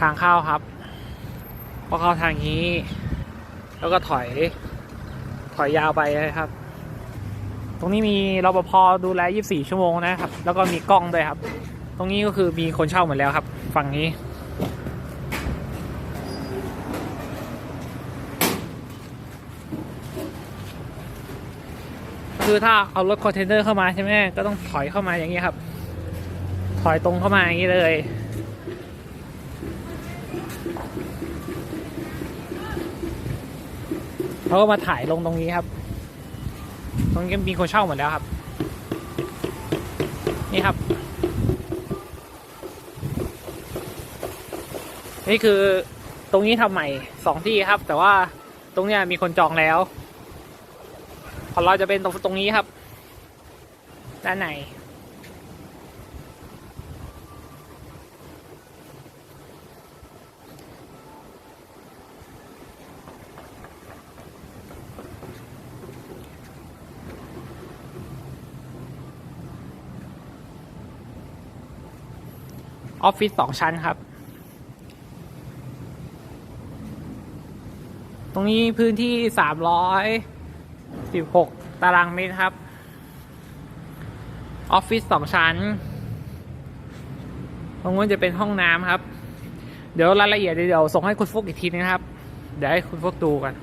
ทางเข้าครับพอเข้าทางนี้ แล้วก็ถอย ถอยยาวไปเลยครับ ตรงนี้มีรปภดูแล 24 ชั่วโมงนะครับ แล้วก็มีกล้องด้วยครับ ตรงนี้ก็คือมีคนเช่าหมดแล้วครับ ฝั่งนี้คือถ้าเอารถคอนเทนเนอร์เข้ามาใช่ไหมก็ต้องถอยเข้ามาอย่างนี้ครับ ถอยตรงเข้ามาอย่างนี้เลย เขาก็มาถ่ายลงตรงนี้ครับ ตรงนี้มีคนเช่าหมดแล้วครับ นี่ครับ นี่คือตรงนี้ทำใหม่สองที่ครับ แต่ว่าตรงเนี้ยมีคนจองแล้วของเราจะเป็นตรงตรงนี้ครับ ด้านใน ออฟฟิศสองชั้นครับ ตรงนี้พื้นที่สามร้อยสิบหกตารางเมตรครับ ออฟฟิศสองชั้น ตรงนู้นจะเป็นห้องน้ำครับ เดี๋ยวรายละเอียดเดี๋ยวส่งให้คุณฟุกอีกทีนะครับ เดี๋ยวให้คุณฟุกดูกัน